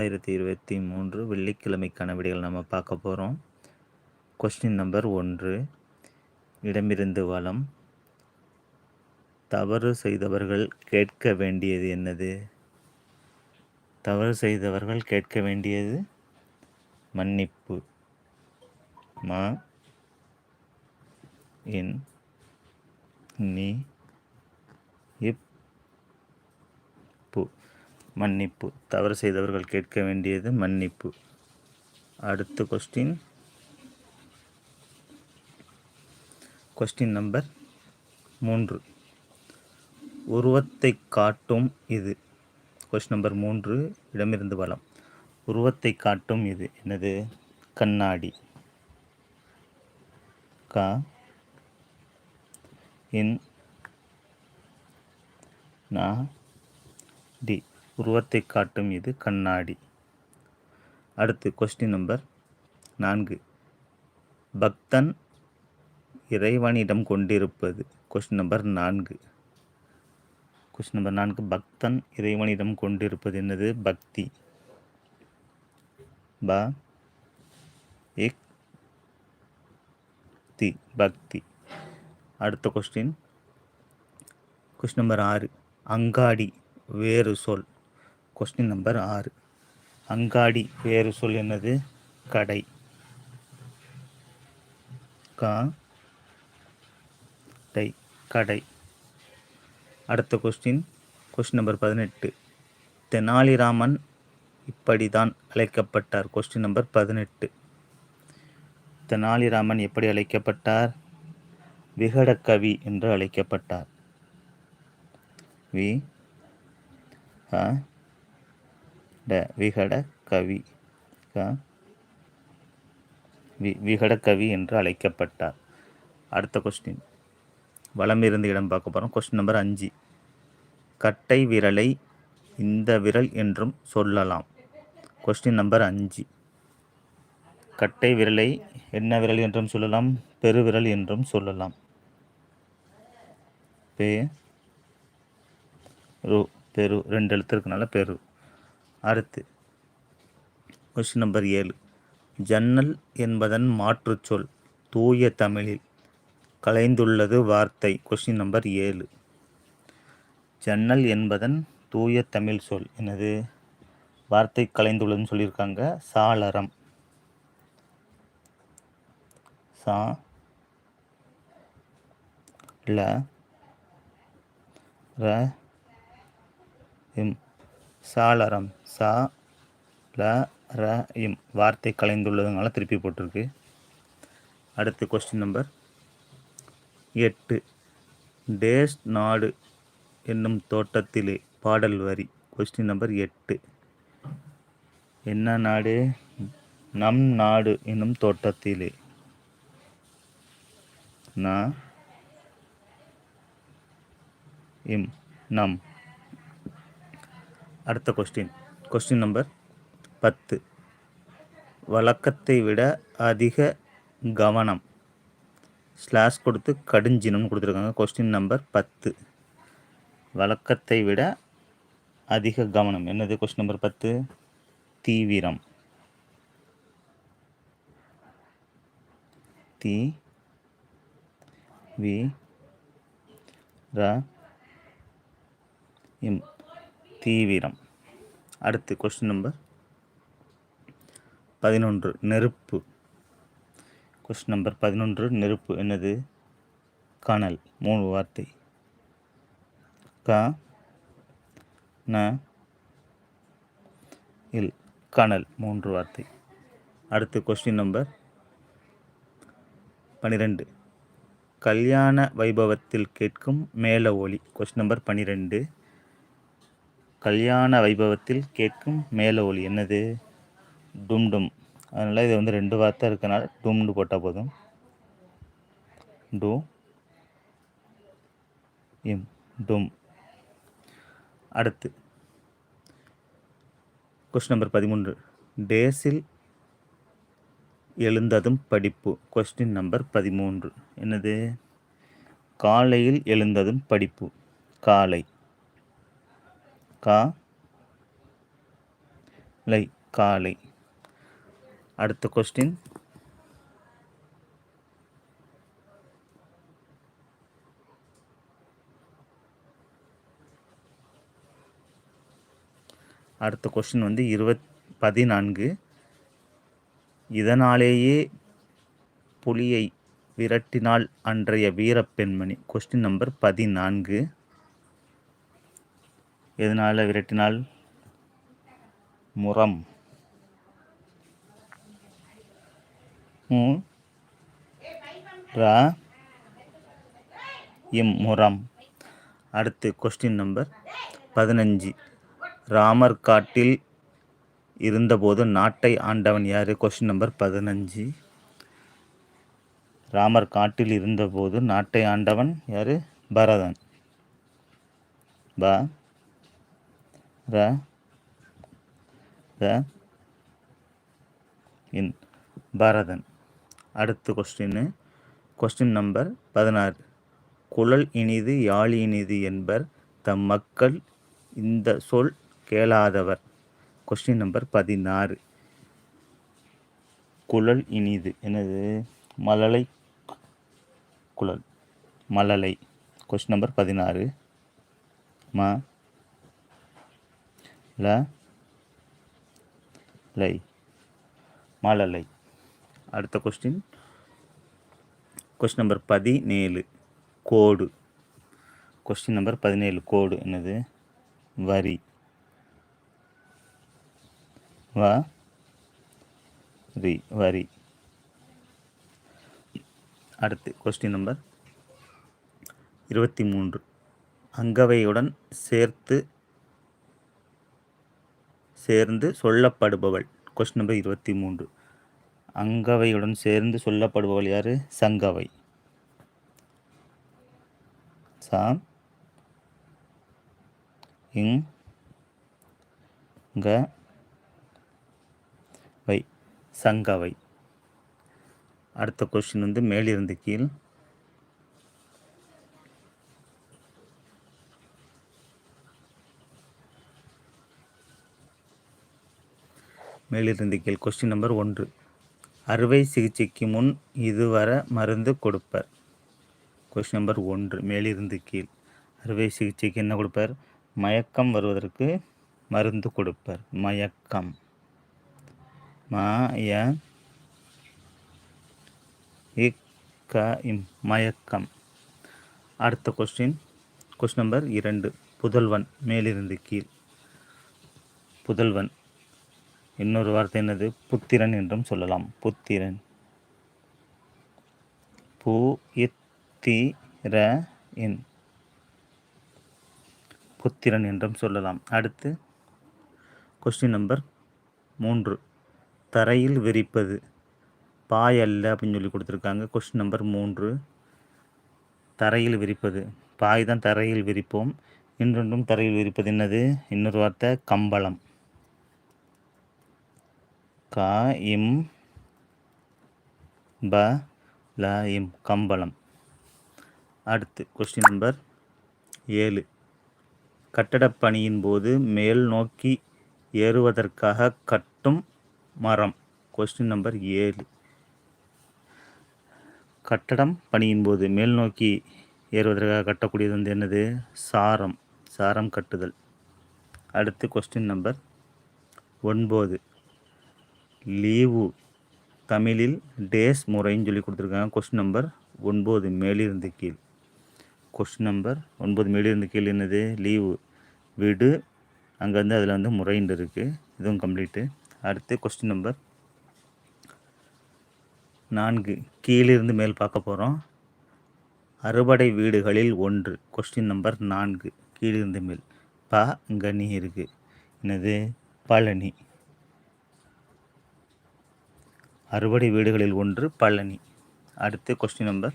ரெண்டாயிரத்தி இருபத்தி மூன்று வெள்ளிக்கிழமைக்கான விடைகள் நம்ம பார்க்க போகிறோம் கொஸ்டின் நம்பர் ஒன்று. இடமிருந்து வளம் தவறு செய்தவர்கள் கேட்க வேண்டியது என்னது? தவறு செய்தவர்கள் கேட்க வேண்டியது மன்னிப்பு. மா. இன் நீ. இப். பு. மன்னிப்பு. தவறு செய்தவர்கள் கேட்க வேண்டியது மன்னிப்பு. அடுத்த கொஸ்டின் கொஸ்டின் நம்பர் மூன்று. உருவத்தை காட்டும் இது. கொஸ்டின் நம்பர் மூன்று இடமிருந்து வளம் உருவத்தை காட்டும் இது. என்னது? கண்ணாடி. கா இன் நா டி. உருவத்தை காட்டும் இது கண்ணாடி. அடுத்து கொஸ்டின் நம்பர் நான்கு. பக்தன் இறைவனிடம் கொண்டிருப்பது. கொஸ்டின் நம்பர் நான்கு. கொஸ்டின் நம்பர் நான்கு பக்தன் இறைவனிடம் கொண்டிருப்பது என்னது? பக்தி. ப எக் தி பக்தி. அடுத்த கொஸ்டின் கொஸ்டின் நம்பர் ஆறு. அங்காடி வேறு சொல். கொஸ்டின் நம்பர் ஆறு. அங்காடி வேறு சொல் என்னது? கடை. கா. டை. கடை. அடுத்த கொஸ்டின் கொஸ்டின் நம்பர் பதினெட்டு. தெனாலிராமன் இப்படிதான் அழைக்கப்பட்டார். கொஸ்டின் நம்பர் பதினெட்டு. தெனாலிராமன் எப்படி அழைக்கப்பட்டார்? விகடக்கவி என்று அழைக்கப்பட்டார். வி. ட விகட கவி க வி விகட கவி என்று அழைக்கப்பட்டார். அடுத்த கொஸ்டின் வளம் இருந்து இடம் பார்க்க போகிறோம் கொஸ்டின் நம்பர் அஞ்சு. கட்டை விரலை இந்த விரல் என்றும் சொல்லலாம். கொஸ்டின் நம்பர் அஞ்சு. கட்டை விரலை என்ன விரல் என்றும் சொல்லலாம். பெருவிரல் என்றும் சொல்லலாம். பே ரு பெரு. ரெண்டு எழுத்து இருக்கனால பெரு. அடுத்து கொஸ்டின் நம்பர் ஏழு. ஜன்னல் என்பதன் மாற்றுச்சொல் தூய தமிழில் கலைந்துள்ளது வார்த்தை. கொஸ்டின் நம்பர் ஏழு. ஜன்னல் என்பதன் தூய தமிழ் சொல் எனது வார்த்தை கலைந்துள்ளதுன்னு சொல்லியிருக்காங்க. சாளரம். சா ல ர இம் சாளரம். சா ல ர இம். வார்த்தை கலைந்துள்ளதுனால திருப்பி போட்டிருக்கு. அடுத்து கொஸ்டின் நம்பர் எட்டு. டேஸ் நாடு என்னும் தோட்டத்திலே பாடல் வரி. கொஸ்டின் நம்பர் எட்டு. என்ன நாடு? நம் நாடு என்னும் தோட்டத்திலே. நா இம் நம். அடுத்த கொஸ்டின் கொஸ்டின் நம்பர் பத்து. வழக்கத்தை விட அதிக கவனம். ஸ்லாஷ் கொடுத்து கடுஞ்சினம்னு கொடுத்துருக்காங்க. கொஸ்டின் நம்பர் பத்து. வழக்கத்தை விட அதிக கவனம். என்னது கொஸ்டின் நம்பர் பத்து? தீவிரம். தீ வி ர இம் தீவிரம். அடுத்து கொஸ்டின் நம்பர் பதினொன்று நெருப்பு. கொஸ்டின் நம்பர் பதினொன்று நெருப்பு. என்னது? கனல். மூணு வார்த்தை. க ந இல். கனல். மூன்று வார்த்தை. அடுத்து கொஸ்டின் நம்பர் பன்னிரெண்டு கல்யாண வைபவத்தில் கேட்கும் மேல ஒளி. கொஸ்டின் நம்பர் பன்னிரெண்டு கல்யாண வைபவத்தில் கேட்கும் மேல ஒலி என்னது? டும் டும். அதனால் இது வந்து ரெண்டு வார்த்தை இருக்கனால டும்னு போட்டால் போதும். டு இம் டும். அடுத்து கொஸ்டின் நம்பர் பதிமூன்று. டேஸில் எழுந்ததும் படிப்பு. கொஸ்டின் நம்பர் பதிமூன்று. என்னது? காலையில் எழுந்ததும் படிப்பு. காலை. கா லை காலை. அடுத்த கொஸ்டின் அடுத்த கொஸ்டின் வந்து இருபத் பதினான்கு. இதனாலேயே புலியை விரட்டினால் அன்றைய வீரப்பெண்மணி கொஸ்டின் நம்பர் பதினான்கு. எதனால் விரட்டினால்? முரம். இம். முரம். அடுத்து கொஸ்டின் நம்பர் பதினஞ்சு. ராமர் காட்டில் இருந்தபோது நாட்டை ஆண்டவன் யார்? கொஸ்டின் நம்பர் பதினஞ்சு. ராமர் காட்டில் இருந்தபோது நாட்டை ஆண்டவன் யார்? பரதன். பா. ர ர இன் பரதன். அடுத்த கொஸ்டின்னு கொஸ்டின் நம்பர் பதினாறு. குழல் இனிது யாழ் இனிது என்பர் தம் மக்கள் இந்த சொல் கேளாதவர். கொஸ்டின் நம்பர் பதினாறு. குழல் இனிது எனது மழலை குழல் மழலை. கொஸ்டின் நம்பர் பதினாறு. ம ல லை. மழலை அடுத்த கொஸ்டின் கொஸ்டின் நம்பர் பதினேழு. கோடு. கொஸ்டின் நம்பர் பதினேழு. கோடு. என்னது? வரி. வ ரி வரி. அடுத்து கொஸ்டின் நம்பர் இருபத்தி மூன்று. அங்கவையுடன் சேர்த்து சேர்ந்து சொல்லப்படுபவள். கொஸ்டின் நம்பர் இருபத்தி மூன்று. அங்கவையுடன் சேர்ந்து சொல்லப்படுபவள் யார்? சங்கவை. சாம். இங். க. வை. சங்கவை. அடுத்த கொஸ்டின் வந்து மேலிருந்து கீழ். மேலிருந்து கீழ். கொஸ்டின் நம்பர் ஒன்று. அறுவை சிகிச்சைக்கு முன் இதுவர மருந்து கொடுப்பர். கொஸ்டின் நம்பர் ஒன்று. மேலிருந்து கீழ். அறுவை சிகிச்சைக்கு என்ன கொடுப்பார்? மயக்கம் வருவதற்கு மருந்து கொடுப்பர். மயக்கம். மய இம் மயக்கம். அடுத்த கொஸ்டின் கொஸ்டின் நம்பர் இரண்டு. புதல்வன். மேலிருந்து கீழ். புதல்வன். இன்னொரு வார்த்தை என்னது? புத்திரன் என்றும் சொல்லலாம். புத்திரன். பு இத்திர இன் புத்திரன் என்றும் சொல்லலாம். அடுத்து கொஸ்டின் நம்பர் மூன்று. தரையில் விரிப்பது பாய் அல்ல அப்படின்னு சொல்லி கொடுத்துருக்காங்க. கொஸ்டின் நம்பர் மூன்று. தரையில் விரிப்பது பாய் தான் தரையில் விரிப்போம் இன்னொன்றும் தரையில் விரிப்பது என்னது? இன்னொரு வார்த்தை கம்பளம். க இம் ப ல இம் கம்பளம். அடுத்து கொஸ்டின் நம்பர் ஏழு. கட்டடப் பணியின் போது மேல் நோக்கி ஏறுவதற்காக கட்டும் மரம். கொஸ்டின் நம்பர் ஏழு. கட்டடம் பணியின் போது மேல் நோக்கி ஏறுவதற்காக கட்டக்கூடியது வந்து என்னது? சாரம். சாரம் கட்டுதல். அடுத்து கொஸ்டின் நம்பர் ஒன்பது. லீவு. தமிழில் டேஸ் முறைன்னு சொல்லி கொடுத்துருக்காங்க. கொஸ்டின் நம்பர் ஒன்பது மேலிருந்து கீழ். கொஸ்டின் நம்பர் ஒன்பது மேலிருந்து கீழ் என்னது? லீவு. வீடு. அங்கே வந்து அதில் வந்து முறைன்னு இருக்குது இதுவும் கம்ப்ளீட்டு அடுத்து கொஸ்டின் நம்பர் நான்கு. கீழிருந்து மேல் பார்க்க போகிறோம். அறுபடை வீடுகளில் ஒன்று. கொஸ்டின் நம்பர் நான்கு. கீழிருந்து மேல். ப கனி இருக்குது என்னது? பழனி. அறுபடை வீடுகளில் ஒன்று பழனி. அடுத்து கொஸ்டின் நம்பர்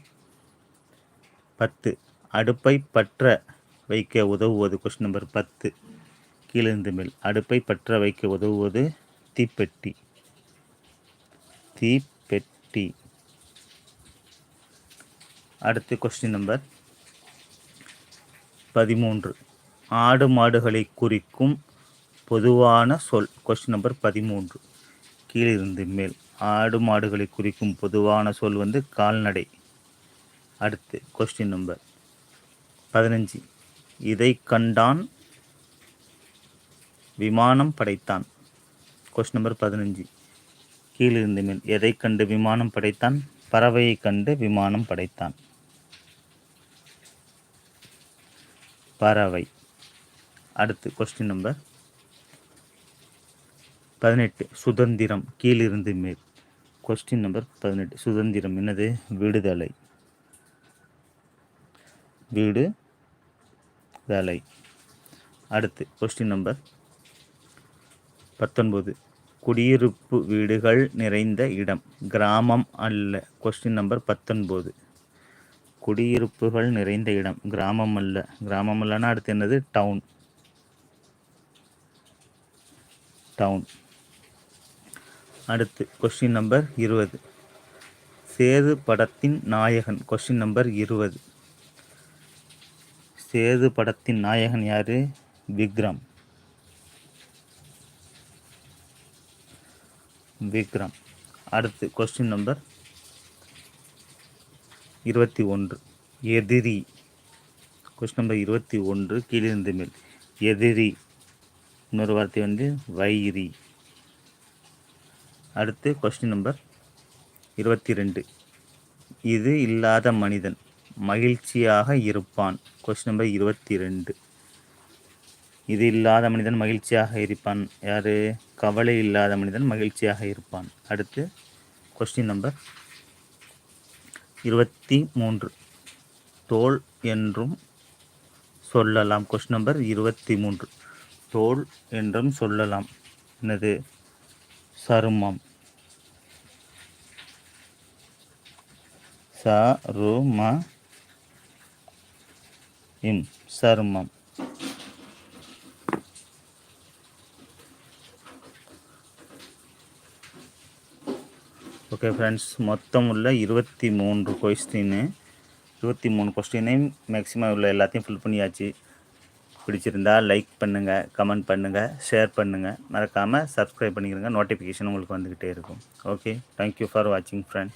பத்து. அடுப்பை பற்ற வைக்க உதவுவது கொஸ்டின் நம்பர் பத்து. கீழிருந்து மேல். அடுப்பை பற்ற வைக்க உதவுவது தீப்பெட்டி. தீப்பெட்டி. அடுத்து கொஸ்டின் நம்பர் பதிமூன்று. ஆடு மாடுகளை குறிக்கும் பொதுவான சொல். கொஸ்டின் நம்பர் பதிமூன்று. கீழிருந்து மேல். ஆடு மாடுகளை குறிக்கும் பொதுவான சொல் வந்து கால்நடை. அடுத்து கொஸ்டின் நம்பர் பதினஞ்சு. இதை கண்டான் விமானம் படைத்தான். கொஸ்டின் நம்பர் பதினஞ்சு. கீழிருந்து மேல் எதை கண்டு விமானம் படைத்தான்? பறவையை கண்டு விமானம் படைத்தான். பறவை. அடுத்து கொஸ்டின் நம்பர் பதினெட்டு சுதந்திரம் கீழிருந்து மேல். கொஸ்டின் நம்பர் பதினெட்டு. சுதந்திரம் என்னது? விடுதலை. வீடு தலை அடுத்து கொஸ்டின் நம்பர் பத்தொன்பது. குடியிருப்பு வீடுகள் நிறைந்த இடம். கிராமம் அல்ல. கொஸ்டின் நம்பர் பத்தொன்பது. குடியிருப்புகள் நிறைந்த இடம். கிராமம் அல்ல. கிராமம் இல்லைன்னா அடுத்து என்னது? டவுன் டவுன் அடுத்து கொஸ்டின் நம்பர் இருபது. சேது படத்தின் நாயகன் கொஸ்டின் நம்பர் இருபது. சேது படத்தின் நாயகன் யார்? விக்ரம். விக்ரம். அடுத்து கொஸ்டின் நம்பர் இருபத்தி ஒன்று. எதிரி. கொஸ்டின் நம்பர் இருபத்தி ஒன்று கீழிருந்து மேல். எதிரி. இன்னொரு வார்த்தை வந்து வைரி. அடுத்து கொஸ்டின் நம்பர் இருபத்தி ரெண்டு இது இல்லாத மனிதன் மகிழ்ச்சியாக இருப்பான். கொஸ்டின் நம்பர் இருபத்தி ரெண்டு இது இல்லாத மனிதன் மகிழ்ச்சியாக இருப்பான். யார்? கவலை இல்லாத மனிதன் மகிழ்ச்சியாக இருப்பான். அடுத்து கொஸ்டின் நம்பர் இருபத்தி மூன்று தோல் என்றும் சொல்லலாம். கொஸ்டின் நம்பர் இருபத்தி மூன்று தோல் என்றும் சொல்லலாம். என்னது? சருமம். சரும இம் சருமம். ஓகே ஃப்ரெண்ட்ஸ் மொத்தம் உள்ள இருபத்தி மூன்று கொஸ்டின்னு இருபத்தி மூணு கொஸ்டினையும் மேக்ஸிமம் உள்ள எல்லாத்தையும் ஃபில் பண்ணியாச்சு. பிடிச்சிருந்தா லைக் பண்ணுங்கள் கமெண்ட் பண்ணுங்கள் ஷேர் பண்ணுங்கள் மறக்காமல் சப்ஸ்கிரைப் பண்ணிக்கிறங்க நோட்டிஃபிகேஷன் உங்களுக்கு வந்துக்கிட்டே இருக்கும். ஓகே தேங்க்யூ ஃபார் வாட்சிங் ஃப்ரெண்ட்